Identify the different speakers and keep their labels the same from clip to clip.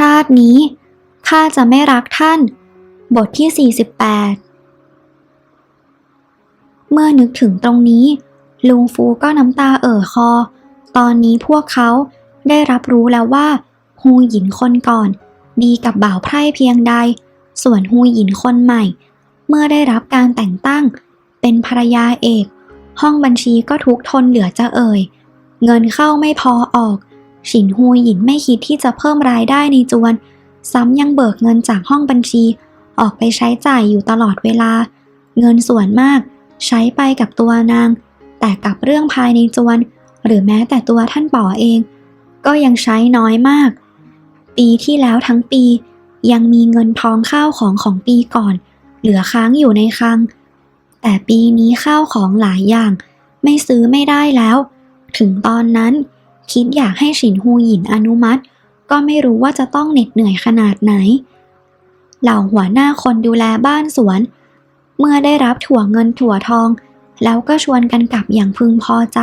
Speaker 1: ชาตินี้ ข้าจะไม่รักท่าน บทที่ 48 เมื่อนึกถึงตรงนี้ ลุงฟูก็น้ำตาเอ่อคอ ตอนนี้พวกเขาได้รับรู้แล้วว่าฮูหยินคนก่อน ดีกับบ่าวไพร่เพียงใด ส่วนฮูหยินคนใหม่ เมื่อได้รับการแต่งตั้ง เป็นภรรยาเอก ห้องบัญชีก็ทุกทนเหลือจะเอ่ย เงินเข้าไม่พอออก ฉินฮูหยินไม่คิดที่จะเพิ่มรายได้ในจวน ซ้ำยังเบิกเงินจากห้องบัญชี ออกไปใช้จ่ายอยู่ตลอดเวลา เงินส่วนมาก ใช้ไปกับตัวนาง แต่กับเรื่องภายในจวน หรือแม้แต่ตัวท่านป๋อเอง ก็ยังใช้น้อยมาก ปีที่แล้วทั้งปี ยังมีเงินทองข้าวของของปีก่อน เหลือค้างอยู่ในคลัง แต่ปีนี้ข้าวของหลายอย่าง ไม่ซื้อไม่ได้แล้ว ถึงตอนนั้น คิดอยากให้ฉินฮูหยินอนุมัติ ก็ไม่รู้ว่าจะต้องเหน็ดเหนื่อยขนาดไหน เหล่าหัวหน้าคนดูแลบ้านสวน เมื่อได้รับถั่วเงินถั่วทอง แล้วก็ชวนกันกลับอย่างพึงพอใจ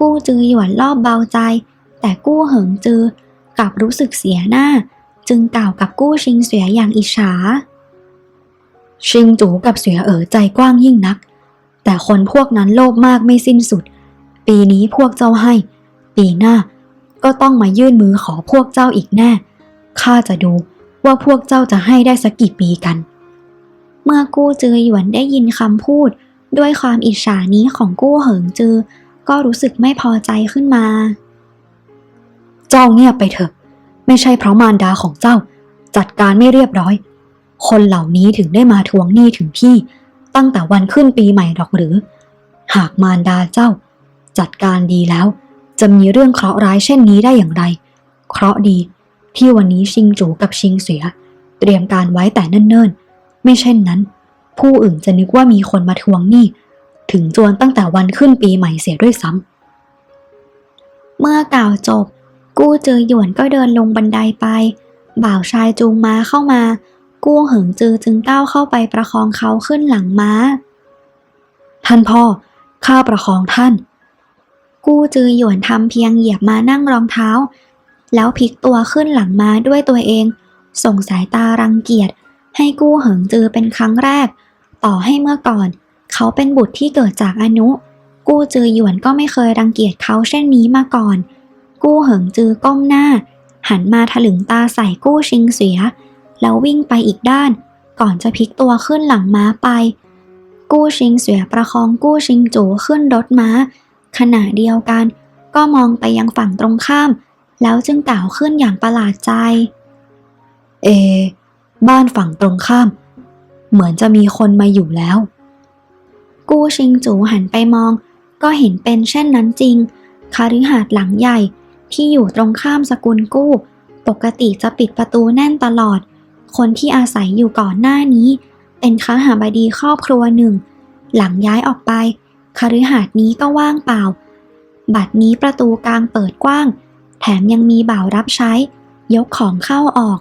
Speaker 1: กู้จือหยวนรอบเบาใจ แต่กู้เหิงจือกลับรู้สึกเสียหน้า จึงกล่าวกับกู้ชิงเสียอย่างอิจฉา
Speaker 2: ชิงจูกับเสือเอ๋อใจกว้างยิ่งนัก แต่คนพวกนั้นโลภมากไม่สิ้นสุด ปีนี้พวกเจ้าให้ ปีหน้า ก็ต้องมายื่นมือขอพวกเจ้าอีกแน่ ข้าจะดูว่าพวกเจ้าจะให้ได้สักกี่ปีกัน
Speaker 1: เมื่อกู้จือหยวนได้ยินคำพูด ด้วยความอิจฉานี้ของกู้เหิงจือ ก็รู้สึกไม่พอใจขึ้นมา
Speaker 2: เจ้าเงียบไปเถอะ ไม่ใช่เพราะมารดาของเจ้า จัดการไม่เรียบร้อย คนเหล่านี้ถึงได้มาทวงหนี้ถึงพี่ ตั้งแต่วันขึ้นปีใหม่หรอกหรือ หากมารดาเจ้า จัดการดีแล้ว จะมีเรื่องเคราะห์ร้ายเช่นนี้ได้อย่างไร เคราะห์ดีที่วันนี้ชิงจูกับชิงเสีย เตรียมการไว้แต่เนิ่นๆ ไม่เช่นนั้น ผู้อื่นจะนึกว่ามีคนมาทวงหนี้ ถึงจวนตั้งแต่วันขึ้นปีใหม่เสียด้วยซ้ำ
Speaker 1: เมื่อกล่าวจบ กู้เจอหยวนก็เดินลงบันไดไป บ่าวชายจูงม้าเข้ามา กู้เหิงจือจึงก้าวเข้าไปประคองเขาขึ้นหลังม้า
Speaker 2: ท่านพ่อข้าประคองท่าน
Speaker 1: กู้จือหยวนทำเพียงเหยียบมานั่งรองเท้า แล้วพลิกตัวขึ้นหลังม้าด้วยตัวเอง ส่งสายตารังเกียจ ให้กู้เหิงจือเป็นครั้งแรก ต่อให้เมื่อก่อน เขาเป็นบุตรที่เกิดจากอนุ กู้จือหยวนก็ไม่เคยรังเกียจเขาเช่นนี้มาก่อน กู้เหิงจือก้มหน้า หันมาถลึงตาใส่กู้ชิงเสีย แล้ววิ่งไปอีกด้าน ก่อนจะพลิกตัวขึ้นหลังม้าไป กู้ชิงเสียประคองกู้ชิงจูขึ้นรถม้า ขณะเดียวกัน ก็มองไปยังฝั่งตรงข้าม แล้วจึงกล่าวขึ้นอย่างประหลาดใจ
Speaker 2: เอ บ้านฝั่งตรงข้าม เหมือนจะมีคนมาอยู่แล้ว
Speaker 1: กู้ชิงจูหันไปมอง ก็เห็นเป็นเช่นนั้นจริง คาริหาดหลังใหญ่ที่อยู่ตรงข้ามสกุลกู้ ปกติจะปิดประตูแน่นตลอด คนที่อาศัยอยู่ก่อนหน้านี้ เป็นคหาบดีครอบครัวหนึ่ง หลังย้ายออกไป คฤหาสน์นี้ก็ว่างเปล่า บัดนี้ประตูกลางเปิดกว้าง แถมยังมีบ่าวรับใช้ ยกของเข้าออก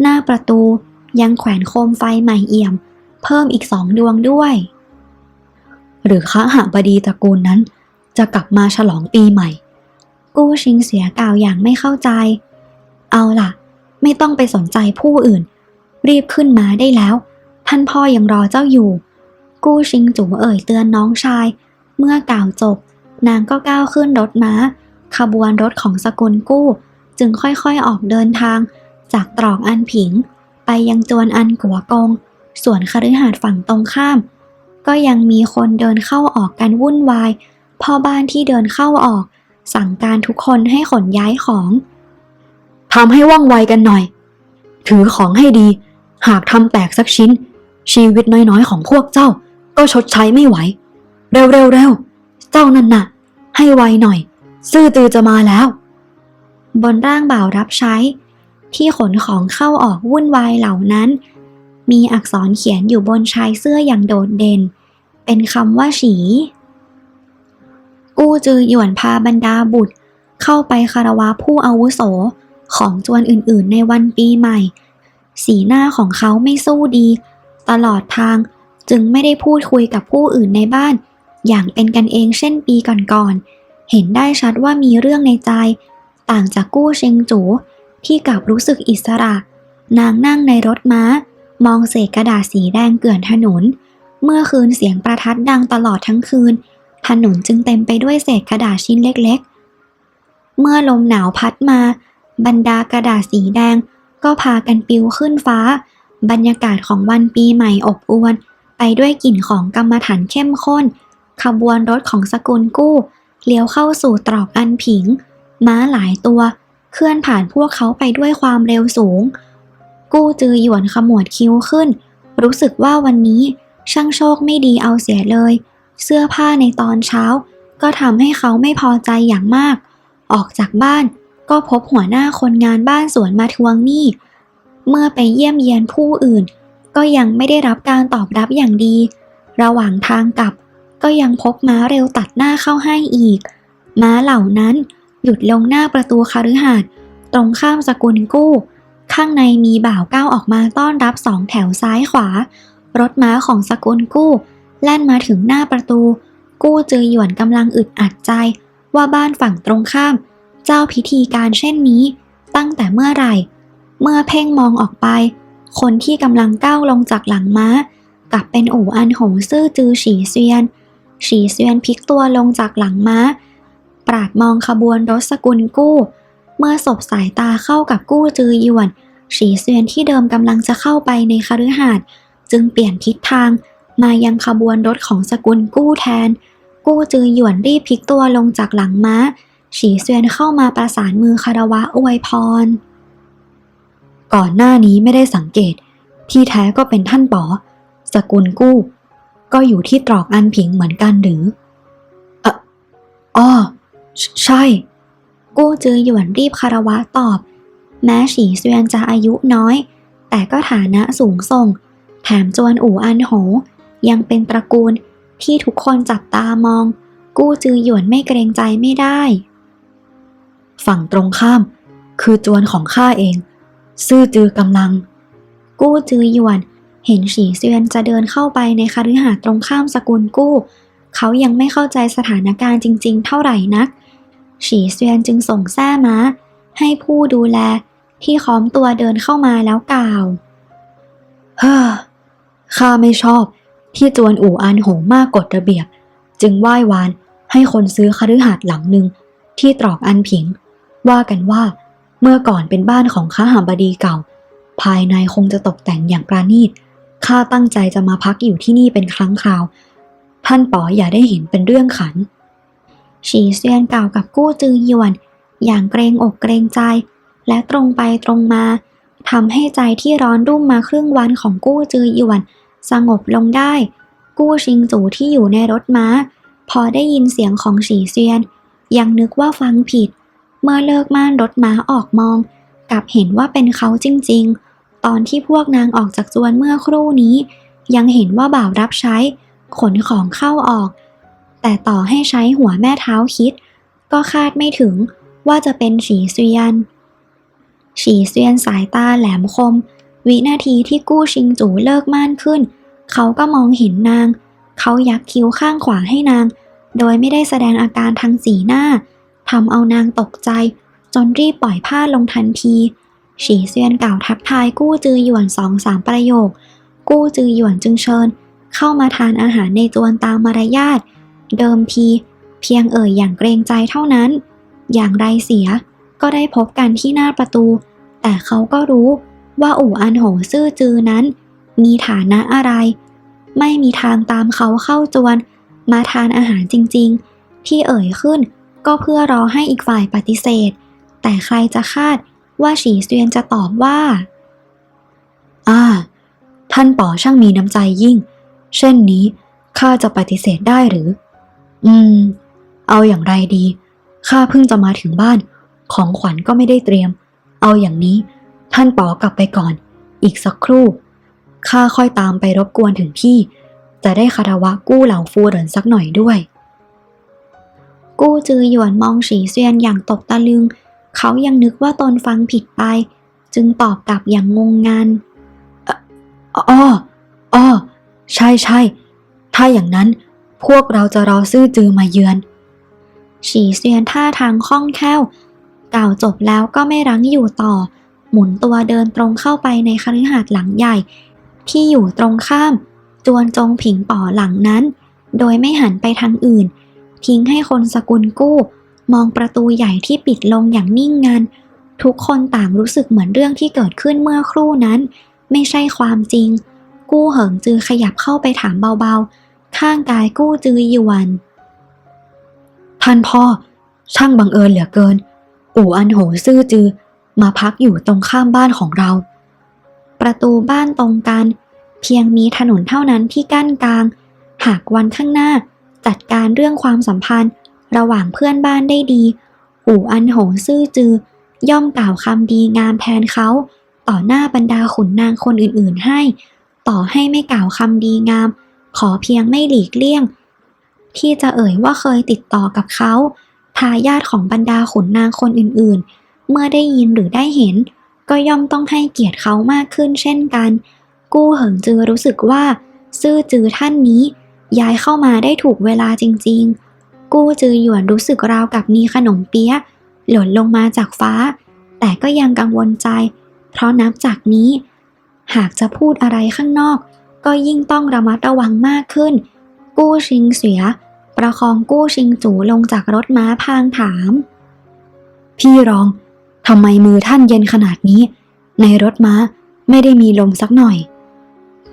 Speaker 1: หน้าประตูยังแขวนโคมไฟใหม่เอี่ยม เพิ่มอีกสองดวงด้วย
Speaker 2: หรือข้าหาบดีตระกูลนั้น จะกลับมาฉลองปีใหม่
Speaker 1: กู้ชิงเสียกล่าวอย่างไม่เข้าใจ เอาล่ะ ไม่ต้องไปสนใจผู้อื่น รีบขึ้นมาได้แล้ว ท่านพ่อยังรอเจ้าอยู่ กู้ชิงจูเอ่ยเตือนน้องชาย เมื่อกล่าวจบ นางก็ก้าวขึ้นรถม้า ขบวนรถของสกุลกู้ จึงค่อยๆออกเดินทาง จากตรอกอันผิง ไปยังจวนอันกัวกง ส่วนคฤหาสน์ฝั่งตรงข้าม ก็ยังมีคนเดินเข้าออกกันวุ่นวาย พ่อบ้านที่เดินเข้าออก สั่งการทุกคนให้ขนย้ายของ
Speaker 2: ทำให้ว่องไวกันหน่อย ถือของให้ดี หากทำแตกสักชิ้น ชีวิตน้อยๆของพวกเจ้า ก็ชดใช้ไม่ไหว เร็วๆเร็วเจ้านั่นน่ะ ให้ไวหน่อย ซื่อตือจะมาแล้ว
Speaker 1: บนร่างบ่าวรับใช้ ที่ขนของเข้าออกวุ่นวายเหล่านั้น มีอักษรเขียนอยู่บนชายเสื้ออย่างโดดเด่น เป็นคำว่าฉีกู้จือหยวนพาบรรดาบุตร เข้าไปคารวะผู้อาวุโสของจวนอื่นๆ ในวันปีใหม่ สีหน้าของเขาไม่สู้ดี ตลอดทางจึงไม่ได้พูดคุยกับผู้อื่นในบ้าน อย่างเป็นกันเองเช่นปีก่อนๆ เห็นได้ชัดว่ามีเรื่องในใจ ต่างจากกู้เชงจูที่กลับรู้สึกอิสระ นางนั่งในรถม้า มองเศษกระดาษสีแดงเกลื่อนถนน เมื่อคืนเสียงประทัดดังตลอดทั้งคืน ถนนจึงเต็มไปด้วยเศษกระดาษชิ้นเล็กๆ เมื่อลมหนาวพัดมา บรรดากระดาษสีแดง ก็พากันปิวขึ้นฟ้า บรรยากาศของวันปีใหม่อบอวลไปด้วยกลิ่นของกรรมฐานเข้มข้น ขบวนรถของสกุลกู้ เลี้ยวเข้าสู่ตรอกอันผิง ม้าหลายตัว เคลื่อนผ่านพวกเขาไปด้วยความเร็วสูง กู้จือหยวนขมวดคิ้วขึ้น รู้สึกว่าวันนี้ช่างโชคไม่ดีเอาเสียเลย เสื้อผ้าในตอนเช้า ก็ทำให้เขาไม่พอใจอย่างมาก ออกจากบ้านก็พบหัวหน้าคนงานบ้านสวนมาทวงหนี้ เมื่อไปเยี่ยมเยียนผู้อื่น ก็ยังไม่ได้รับการตอบรับอย่างดี ระหว่างทางกลับ ก็ยังพบม้าเร็วตัดหน้าเข้าให้อีก ม้าเหล่านั้นหยุดลงหน้าประตูคฤหาสน์ตรงข้ามสกุลกู้ ข้างในมีบ่าวก้าวออกมาต้อนรับสองแถวซ้ายขวา รถม้าของสกุลกู้แล่นมาถึงหน้าประตู กู้จือหยวนกำลังอึดอัดใจ ว่าบ้านฝั่งตรงข้าม เจ้าพิธีการเช่นนี้ ตั้งแต่เมื่อไหร่ เมื่อเพ่งมองออกไป คนที่กำลังก้าวลงจากหลังม้ากลับเป็นอู่อันหงซื่อจือฉีเซียน ฉีเซียนพลิกตัวลงจากหลังม้า ปราดมองขบวนรถสกุลกู้ เมื่อสบสายตาเข้ากับกู้จือหยวนฉีเซียนที่เดิมกำลังจะเข้าไปในคฤหาสน์จึงเปลี่ยนทิศทาง มายังขบวนรถของสกุลกู้แทน กู้จือหยวนรีบพลิกตัวลงจากหลังม้า ฉีเซียนเข้ามาประสานมือคารวะอวยพร
Speaker 2: ก่อนหน้านี้ไม่ได้สังเกต ที่แท้ก็เป็นท่านป๋อสกุลกู้ ก็อยู่ที่ตรอกอันผิงเหมือนกันหรือเอ่ออ้อใชใช่
Speaker 1: กู้จือหยวนรีบคารวะตอบ แม้ฉีเซียนจะอายุน้อย แต่ก็ฐานะสูงส่ง แถมจวนอู่อันโห ยังเป็นตระกูลที่ทุกคนจับตามอง กู้จือหยวนไม่เกรงใจไม่ได้
Speaker 2: ฝั่งตรงข้าม คือจวนของข้าเอง ซื่อจือกำลัง
Speaker 1: กู้จือหยวน เห็นฉีเซียนจะเดินเข้าไปในคฤหาสน์ตรงข้ามสกุลกู้ เขายังไม่เข้าใจสถานการณ์จริง ๆ เท่าไหร่นัก ฉีเซียนจึงส่งแซ่ม้า ให้ผู้ดูแลที่ค้อมตัวเดินเข้ามาแล้วกล่าว
Speaker 2: เฮ้อ ข้าไม่ชอบ ที่จวนอู่อันโหงมากกฎระเบียบ จึงไหว้วานให้คนซื้อคฤหาสน์หลังหนึ่งที่ตรอกอันผิง ว่ากันว่า เมื่อก่อนเป็นบ้านของข้าหาบดีเก่า ภายในคงจะตกแต่งอย่างประณีต ข้าตั้งใจจะมาพักอยู่ที่นี่เป็นครั้งคราว ท่านป๋ออย่าได้เห็นเป็นเรื่องขัน
Speaker 1: ฉีเซียนกล่าวกับกู้จือหยวน อย่างเกรงอกเกรงใจ และตรงไปตรงมาทำให้ใจที่ร้อนรุ่มมาครึ่งวันของกู้จือหยวน สงบลงได้ กู้ชิงจูที่อยู่ในรถม้า พอได้ยินเสียงของฉีเซียน ยังนึกว่าฟังผิด เมื่อเลิกม่านรถม้าออกมองกลับเห็นว่าเป็นเขาจริง ๆ ตอนที่พวกนางออกจากจวนเมื่อครู่นี้ ยังเห็นว่าบ่าวรับใช้ ขนของเข้าออก แต่ต่อให้ใช้หัวแม่เท้าคิด ก็คาดไม่ถึงว่าจะเป็นฉีเซียนฉีเซียนสายตาแหลมคม วินาทีที่กู้ชิงจูเลิกม่านขึ้น เขาก็มองเห็นนาง เขายักคิ้วข้างขวาให้นาง โดยไม่ได้แสดงอาการทางสีหน้าทำเอานางตกใจ จนรีบปล่อยผ้าลงทันที ฉีเซียนเก่าทักทายกู้จือหยวนสองสามประโยค กู้จือหยวนจึงเชิญ เข้ามาทานอาหารในจวนตามมารยาทเดิมที เพียงเอ่ยอย่างเกรงใจเท่านั้น อย่างไรเสียก็ได้พบกันที่หน้าประตู แต่เขาก็รู้ว่าอู่อันโหซื่อจือนั้น มีฐานะอะไร ไม่มีทางตามเขาเข้าจวน มาทานอาหารจริง ๆ ที่เอ่ยขึ้นก็เพื่อรอให้อีกฝ่ายปฏิเสธ แต่ใครจะคาด ว่าฉีเซียนจะตอบว่า
Speaker 2: อ่า ท่านป๋อช่างมีน้ำใจยิ่ง เช่นนี้ข้าจะปฏิเสธได้หรือ อืม เอาอย่างไรดี ข้าเพิ่งจะมาถึงบ้าน ของขวัญก็ไม่ได้เตรียม เอาอย่างนี้ ท่านป๋อกลับไปก่อน อีกสักครู่ ข้าค่อยตามไปรบกวนถึงที่ จะได้คารวะกู้เหล่าฟูเหรินสักหน่อยด้วย
Speaker 1: กู้จือหยวนมองฉีเซียนอย่างตกตะลึง เขายังนึกว่าตนฟังผิดไป จึงตอบกลับอย่างงงงัน
Speaker 2: อ้ออ้อใช่ใช่ ถ้าอย่างนั้นพวกเราจะรอซื่อจือมาเยือน
Speaker 1: ฉีเซียนท่าทางคล่องแคล่วกล่าวจบแล้วก็ไม่รั้งอยู่ต่อ หมุนตัวเดินตรงเข้าไปในคฤหาสน์หลังใหญ่ ที่อยู่ตรงข้าม จวนจงผิงป่อหลังนั้น โดยไม่หันไปทางอื่น ทิ้งให้คนสกุลกู้ มองประตูใหญ่ที่ปิดลงอย่างนิ่งงัน ทุกคนต่างรู้สึกเหมือนเรื่องที่เกิดขึ้นเมื่อครู่นั้น ไม่ใช่ความจริง กู้เหิงจือขยับเข้าไปถามเบาๆ ข้างกายกู้จือหยวน
Speaker 2: ท่านพ่อ ช่างบังเอิญเหลือเกิน อู่อันโหซื่อจือ มาพักอยู่ตรงข้ามบ้านของเรา
Speaker 1: ประตูบ้านตรงกัน เพียงมีถนนเท่านั้นที่กั้นกลาง หากวันข้างหน้าจัดการเรื่องความสัมพันธ์ ระหว่างเพื่อนบ้านได้ดีอู่อันโหซื่อจือย่อมกล่าวคำดีงามแทนเขา ต่อหน้าบรรดาขุนนางคนอื่นๆให้ ต่อให้ไม่กล่าวคำดีงาม ขอเพียงไม่หลีกเลี่ยง ที่จะเอ่ยว่าเคยติดต่อกับเขาทายาทของบรรดาขุนนางคนอื่นๆ เมื่อได้ยินหรือได้เห็น ก็ย่อมต้องให้เกียรติเขามากขึ้นเช่นกัน กู้เหิงจือรู้สึกว่า ซื่อจือท่านนี้ ย้ายเข้ามาได้ถูกเวลาจริง ๆ กู้จือหยวนรู้สึกราวกับมีขนมเปี๊ยะหล่นลงมาจากฟ้า แต่ก็ยังกังวลใจ เพราะนับจากนี้ หากจะพูดอะไรข้างนอก ก็ยิ่งต้องระมัดระวังมากขึ้น กู้ชิงเสีย ประคองกู้ชิงจูลงจากรถม้าพางถาม
Speaker 2: พี่รองทำไมมือท่านเย็นขนาดนี้ ในรถม้าไม่ได้มีลมสักหน่อย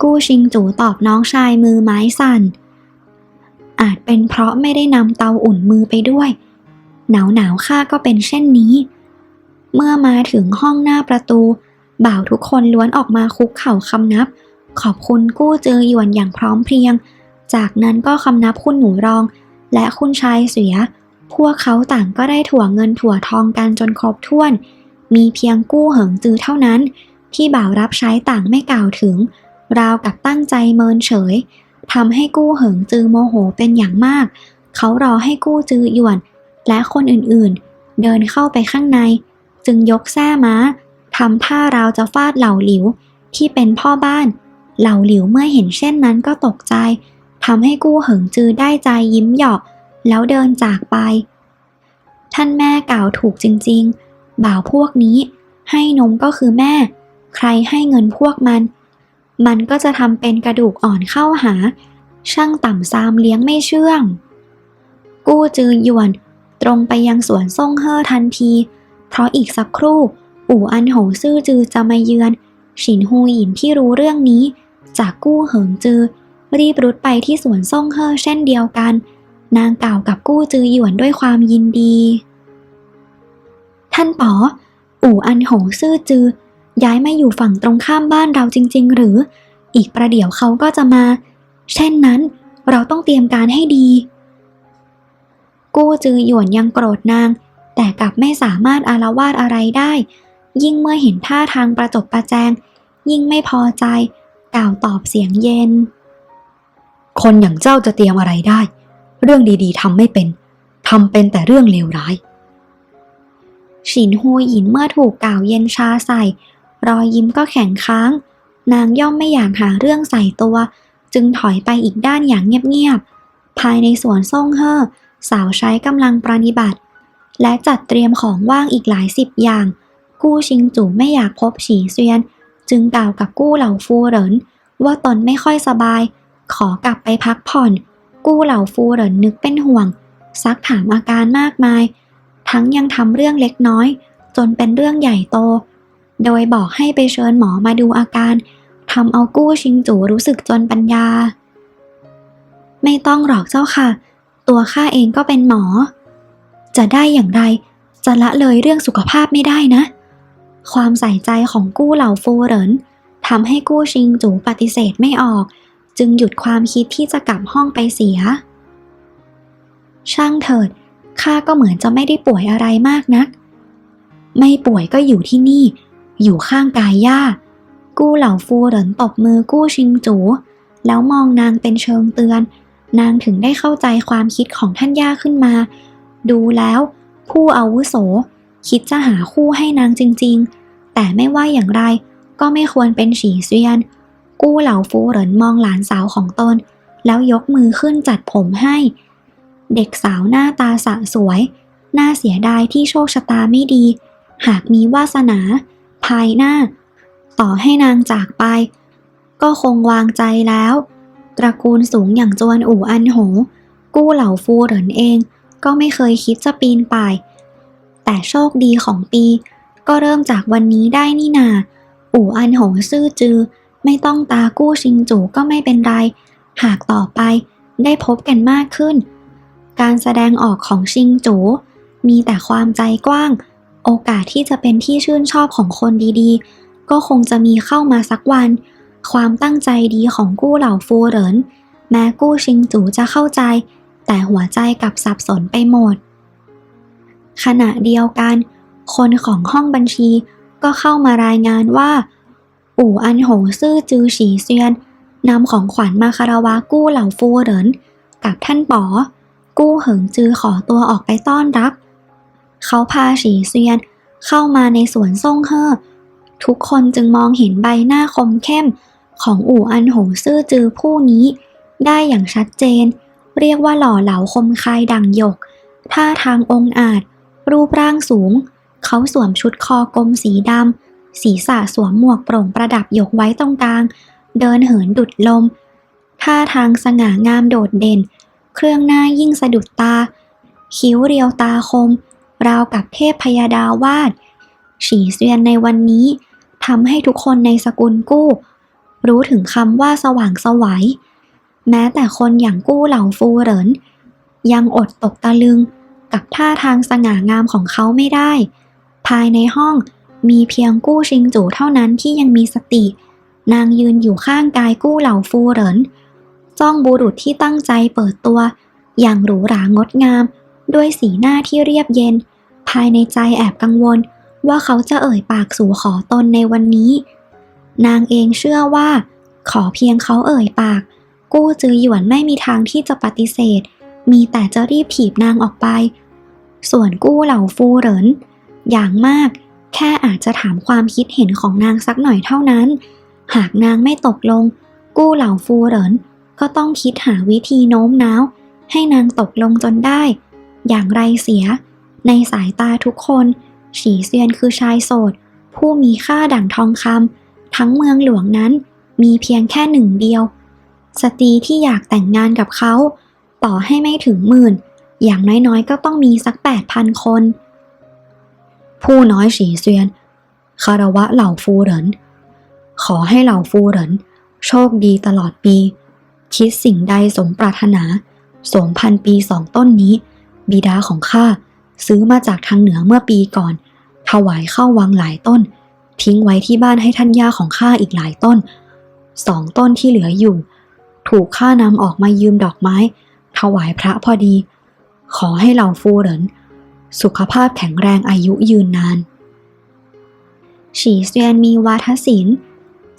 Speaker 1: กู้ชิงจูตอบน้องชายมือไม้สั่น อาจเป็นเพราะไม่ได้นำเตาอุ่นมือไปด้วย หนาวหนาวๆข้าก็เป็นเช่นนี้ เมื่อมาถึงห้องหน้าประตู บ่าวทุกคนล้วนออกมาคุกเข่าคำนับ ขอบคุณกู้เจอหยวนอย่างพร้อมเพรียง จากนั้นก็คำนับคุณหนูรอง และคุณชายเสีย พวกเขาต่างก็ได้ถั่วเงินถั่วทองกันจนครบถ้วน มีเพียงกู้เหิงจือเท่านั้น ที่บ่าวรับใช้ต่างไม่กล่าวถึง ราวกับตั้งใจเมินเฉย ทำให้กู้เหิงจือโมโหเป็นอย่างมาก เขารอให้กู้จือหยวน และคนอื่นๆ เดินเข้าไปข้างใน จึงยกแส้ม้าทำท่าราวจะฟาดเหล่าหลิวที่เป็นพ่อบ้าน เหล่าหลิวเมื่อเห็นเช่นนั้นก็ตกใจทำให้กู้เหิงจือได้ใจยิ้มหยอก แล้วเดินจากไป ท่านแม่กล่าวถูกจริง ๆ บ่าวพวกนี้ ให้นมก็คือแม่ ใครให้เงินพวกมัน มันก็จะทำเป็นกระดูกอ่อนเข้าหา ช่างต่ำซามเลี้ยงไม่เชื่อง กู้จือหยวน ตรงไปยังสวนซ่งเฮ่อทันที เพราะอีกสักครู่อู่อันโหซื่อจือจะมาเยือน ฉินฮูหยินที่รู้เรื่องนี้ จากกู้เหิงจือ รีบรุดไปที่สวนซ่งเฮ่อเช่นเดียวกัน นางกล่าวกับกู้จือหยวนด้วยความยินดี ท่านป๋ออู่อันโหซื่อจือ ย้ายมาอยู่ฝั่งตรงข้ามบ้านเราจริง ๆ หรือ อีกประเดี๋ยวเขาก็จะมา เช่นนั้น เราต้องเตรียมการให้ดี กู้จือหยวนยังโกรธนาง แต่กลับไม่สามารถอารวาสอะไรได้ ยิ่งเมื่อเห็นท่าทางประจบประแจง ยิ่งไม่พอใจ กล่าวตอบเสียงเย็น
Speaker 2: คนอย่างเจ้าจะเตรียมอะไรได้ เรื่องดีๆทำไม่เป็นทำเป็นแต่เรื่องเลวร้าย
Speaker 1: ฉินฮูหยินเมื่อถูกกล่าวเย็นชาใส่ รอยยิ้มก็แข็งค้าง นางย่อมไม่อยากหาเรื่องใส่ตัว จึงถอยไปอีกด้านอย่างเงียบๆ ภายในสวนซ่งเฮ่อสาวใช้กำลังปรนิบัติ และจัดเตรียมของว่างอีกหลายสิบอย่าง กู้ชิงจูไม่อยากพบฉีเซียน จึงกล่าวกับกู้เหล่าฟูเหรินว่าตนไม่ค่อยสบาย ขอกลับไปพักผ่อน กู้เหล่าฟูเหรินนึกเป็นห่วง ซักถามอาการมากมาย ทั้งยังทำเรื่องเล็กน้อย จนเป็นเรื่องใหญ่โต โดยบอกให้ไปเชิญหมอมาดูอาการทำเอากู้ชิงจูรู้สึกจนปัญญา ไม่ต้องหรอกเจ้าค่ะ ตัวข้าเองก็เป็นหมอ จะได้อย่างไร จะละเลยเรื่องสุขภาพไม่ได้นะ ความใส่ใจของกู้เหล่าฟูเหรินทำให้กู้ชิงจูปฏิเสธไม่ออก จึงหยุดความคิดที่จะกลับห้องไปเสีย ช่างเถิดข้าก็เหมือนจะไม่ได้ป่วยอะไรมากนัก ไม่ป่วยก็อยู่ที่นี่ อยู่ข้างกายย่า กู้เหล่าฟูเหรินตบมือกู้ชิงจู แล้วมองนางเป็นเชิงเตือน นางถึงได้เข้าใจความคิดของท่านย่าขึ้นมา ดูแล้ว ผู้อาวุโส คิดจะหาคู่ให้นางจริง ๆ แต่ไม่ว่าอย่างไรก็ไม่ควรเป็นฉีเซียน กู้เหล่าฟูเหรินมองหลานสาวของตน แล้วยกมือขึ้นจัดผมให้ เด็กสาวหน้าตาสะสวย น่าเสียดายที่โชคชะตาไม่ดี หากมีวาสนา ภายหน้า ต่อให้นางจากไป ก็คงวางใจแล้ว ตระกูลสูงอย่างจวนอู่อันโห กู้เหล่าฟูเหรินเอง ก็ไม่เคยคิดจะปีนป่าย แต่โชคดีของปี ก็เริ่มจากวันนี้ได้นี่นา อู่อันโหซื่อจือ ไม่ต้องตากู้ชิงจูก็ไม่เป็นไร หากต่อไปได้พบกันมากขึ้น การแสดงออกของชิงจู มีแต่ความใจกว้าง โอกาสที่จะเป็นที่ชื่นชอบของคนดีๆ ก็คงจะมีเข้ามาสักวัน ความตั้งใจดีของกู้เหล่าฟูเหรินแม้กู้ชิงจูจะเข้าใจ แต่หัวใจกลับสับสนไปหมด ขณะเดียวกัน คนของห้องบัญชีก็เข้ามารายงานว่าอู่อันโหซื่อจือฉีเซียนนำของขวัญมาคารวะกู้เหล่าฟูเหรินกับท่านป๋อกู้เหิงจือขอตัวออกไปต้อนรับ เขาพาฉีเซียน เข้ามาในสวนซ่งเฮ่อทุกคนจึงมองเห็นใบหน้าคมเข้ม ของอู่อันโหซื่อจือผู้นี้ ได้อย่างชัดเจน เรียกว่าหล่อเหลาคมคายดังหยก ท่าทางองอาจ รูปร่างสูง เขาสวมชุดคอกลมสีดำศีรษะสวมหมวกโปร่งประดับหยกไว้ตรงกลาง เดินเหินดุดลม ท่าทางสง่างามโดดเด่น เครื่องหน้ายิ่งสะดุดตา คิ้วเรียวตาคม ราวกับเทพพยาดาวาดฉีเซียนในวันนี้ทำให้ทุกคนในสกุลกู้ รู้ถึงคำว่าสว่างสวัย แม้แต่คนอย่างกู้เหล่าฟูเหรินยังอดตกตะลึงกับท่าทางสง่างามของเขาไม่ได้ ภายในห้องมีเพียงกู้ชิงจูเท่านั้นที่ยังมีสติ นางยืนอยู่ข้างกายกู้เหล่าฟูเหรินจ้องบุรุษที่ตั้งใจเปิดตัว อย่างหรูหรางดงาม ด้วยสีหน้าที่เรียบเย็น ภายในใจแอบกังวลว่าเขาจะเอ่ยปากสู่ขอตนในวันนี้ นางเองเชื่อว่า ขอเพียงเขาเอ่ยปาก กู้จือหยวนไม่มีทางที่จะปฏิเสธ มีแต่จะรีบถีบนางออกไป ส่วนกู้เหล่าฟูเหรินอย่างมาก แค่อาจจะถามความคิดเห็นของนางสักหน่อยเท่านั้น หากนางไม่ตกลง กู้เหล่าฟูเหรินก็ต้องคิดหาวิธีโน้มน้าว ให้นางตกลงจนได้ อย่างไรเสีย ในสายตาทุกคน ฉีเซียนคือชายโสด ผู้มีค่าดั่งทองคำทั้งเมืองหลวงนั้นมีเพียงแค่หนึ่งเดียว สตรีที่อยากแต่งงานกับเขา ต่อให้ไม่ถึงหมื่น อย่างน้อยๆ ก็ต้องมีสักแปดพันคน
Speaker 2: ผู้น้อยฉีเซียน คารวะเหล่าฟูเหริน ขอให้เหล่าฟูเหริน โชคดีตลอดปี คิดสิ่งใดสมปรารถนา สมพันปีสองต้นนี้ บิดาของข้าซื้อมาจากทางเหนือเมื่อปีก่อน ถวายเข้าวังหลายต้น ทิ้งไว้ที่บ้านให้ท่านย่าของข้าอีกหลายต้น สองต้นที่เหลืออยู่ ถูกข้านำออกมายืมดอกไม้ ถวายพระพอดี ขอให้เหล่าฟูเหรินสุขภาพแข็งแรงอายุยืนนาน
Speaker 1: ฉีเซียนมีวาทศิลป์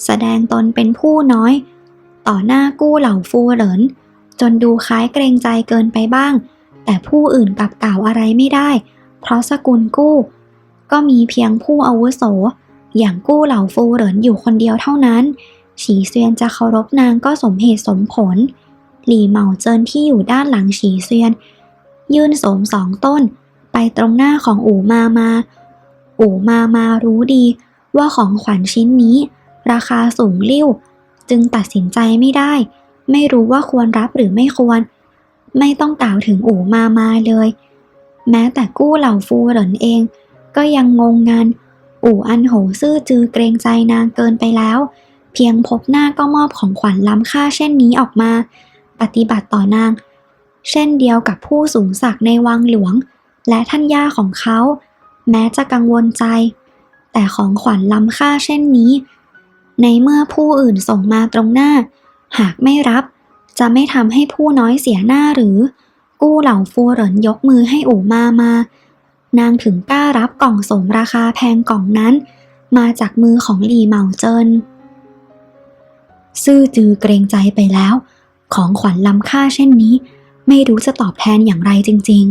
Speaker 1: แสดงตนเป็นผู้น้อย ต่อหน้ากู้เหล่าฟูเหรินจนดูคล้ายเกรงใจเกินไปบ้าง แต่ผู้อื่นกลับกล่าวอะไรไม่ได้ เพราะสกุลกู้ ก็มีเพียงผู้อาวุโส อย่างกู้เหล่าฟูเหรินอยู่คนเดียวเท่านั้น ฉีเซียนจะเคารพนางก็สมเหตุสมผล หลี่เหมาเจินที่อยู่ด้านหลังฉีเซียน ยื่นโสมสองต้น ไปตรงหน้าของอู่มามา อู่มามารู้ดีว่าของขวัญชิ้นนี้ ราคาสูงลิ่ว จึงตัดสินใจไม่ได้ ไม่รู้ว่าควรรับหรือไม่ควร ไม่ต้องกล่าวถึงอู่มามาเลย แม้แต่กู้เหล่าฟูเหรินเอง ก็ยังงงงันอู่อันโหซื่อจือเกรงใจนางเกินไปแล้ว เพียงพบหน้าก็มอบของขวัญล้ำค่าเช่นนี้ออกมา ปฏิบัติต่อนาง เช่นเดียวกับผู้สูงศักดิ์ในวังหลวง และท่านย่าของเขา แม้จะกังวลใจ แต่ของขวัญล้ำค่าเช่นนี้ ในเมื่อผู้อื่นส่งมาตรงหน้า หากไม่รับ จะไม่ทำให้ผู้น้อยเสียหน้าหรือ กู้เหล่าฟูเหรินยกมือให้อู่มามา นางถึงกล้ารับกล่องสมราคาแพงกล่องนั้น มาจากมือของหลีเหมาเจิน
Speaker 2: ซื่อจือเกรงใจไปแล้ว ของขวัญล้ำค่าเช่นนี้ ไม่รู้จะตอบแทนอย่างไรจริง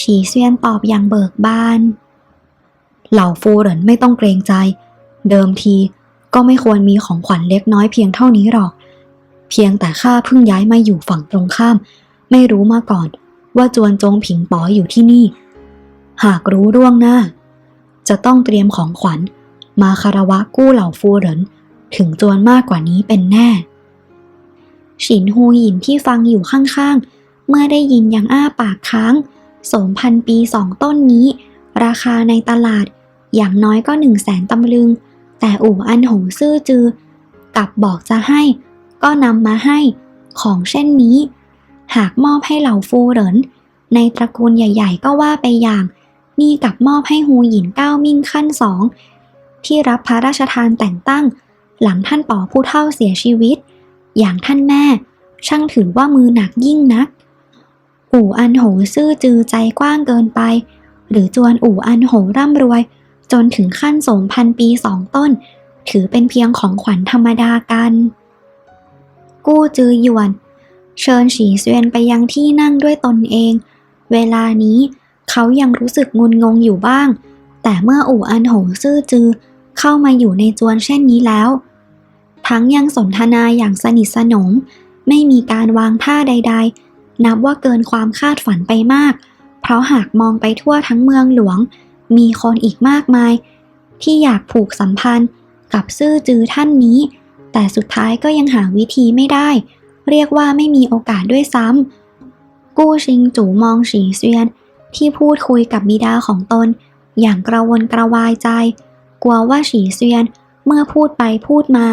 Speaker 1: ฉีเซียนตอบอย่างเบิกบาน
Speaker 2: เหล่าฟูเหรินไม่ต้องเกรงใจ เดิมทีก็ไม่ควรมีของขวัญเล็กน้อยเพียงเท่านี้หรอก เพียงแต่ข้าเพิ่งย้ายมาอยู่ฝั่งตรงข้าม ไม่รู้มาก่อน ว่าจวนจงผิงป๋ออยู่ที่นี่ หากรู้ร่วงหน้า จะต้องเตรียมของขวัญ มาคารวะกู้เหล่าฟูเหรินถึงจวนมากกว่านี้เป็นแน่
Speaker 1: ฉินฮูหยินที่ฟังอยู่ข้างๆ เมื่อได้ยินอย่างอ้าปากค้าง สมพันปีสองต้นนี้ ราคาในตลาดอย่างน้อยก็หนึ่งแสนตำลึง แต่อู่อันหงซื่อจือ กลับบอกจะให้ ก็นำมาให้ของเช่นนี้ หากมอบให้เหล่าฟูเหรินในตระกูลใหญ่ ๆ ก็ว่าไปอย่าง นี่กับมอบให้ฮูหยินเก้ามิ่งขั้นสองที่รับพระราชทานแต่งตั้ง หลังท่านป๋อผู้เฒ่าเสียชีวิต อย่างท่านแม่ ช่างถือว่ามือหนักยิ่งนัก อู่อันโหซื่อจือใจกว้างเกินไป หรือจวนอู่อันโหร่ำรวย จนถึงขั้นสมพันปีสองต้น ถือเป็นเพียงของขวัญธรรมดากัน กู้จือหยวน เชิญฉีเซวียนไปยังที่นั่งด้วยตนเอง เวลานี้เขายังรู้สึกงุนงงอยู่บ้าง แต่เมื่ออู่อันโหซื่อจือเข้ามาอยู่ในจวนเช่นนี้แล้ว ทั้งยังสนทนาอย่างสนิทสนม ไม่มีการวางท่าใด ๆ นับว่าเกินความคาดฝันไปมาก เพราะหากมองไปทั่วทั้งเมืองหลวง มีคนอีกมากมาย ที่อยากผูกสัมพันธ์กับซื่อจือท่านนี้ แต่สุดท้ายก็ยังหาวิธีไม่ได้ เรียกว่าไม่มีโอกาสด้วยซ้ำกู้ชิงจูมองฉีเซียน ที่พูดคุยกับบิดาของตน อย่างกระวนกระวายใจ กลัวว่าฉีเซียนเมื่อพูดไปพูดมา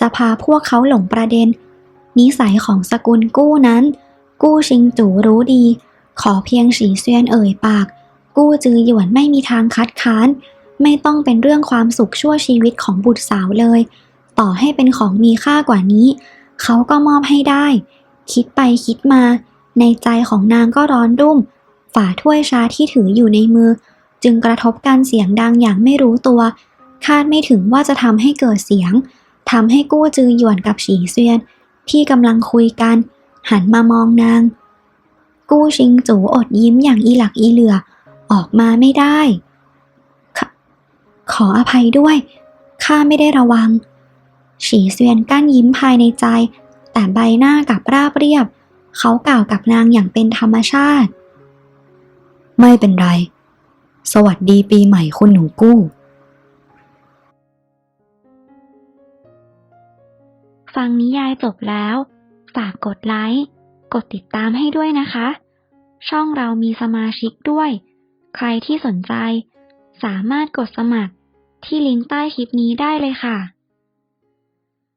Speaker 1: จะพาพวกเขาหลงประเด็น นิสัยของสกุลกู้นั้น กู้ชิงจูรู้ดี ขอเพียงฉีเซียนเอ่ยปาก กู้จือหยวนไม่มีทางคัดค้าน ไม่ต้องเป็นเรื่องความสุขชั่วชีวิตของบุตรสาวเลย ต่อให้เป็นของมีค่ากว่านี้ เขาก็มอบให้ได้ คิดไปคิดมา ในใจของนางก็ร้อนรุ่ม ฝ่าถ้วยชาที่ถืออยู่ในมือ จึงกระทบกันเสียงดังอย่างไม่รู้ตัว คาดไม่ถึงว่าจะทำให้เกิดเสียงทำให้กู้จือหยวนกับฉีเซียน ที่กำลังคุยกัน หันมามองนาง กู้ชิงจูอดยิ้มอย่างอีหลักอีเหลือ ออกมาไม่ได้ขขออภัยด้วย ข้าไม่ได้ระวัง ฉีเซียนกั้นยิ้มภายในใจ แต่ใบหน้ากลับราบเรียบ เขากล่าวกับนางอย่างเป็นธรรมชาติ
Speaker 2: ไม่เป็นไร สวัสดีปีใหม่คุณหนูกู้
Speaker 1: ฟังนิยายจบแล้ว ฝากกดไลค์ กดติดตามให้ด้วยนะคะ ช่องเรามีสมาชิกด้วย ใครที่สนใจ สามารถกดสมัครที่ลิงก์ใต้คลิปนี้ได้เลยค่ะ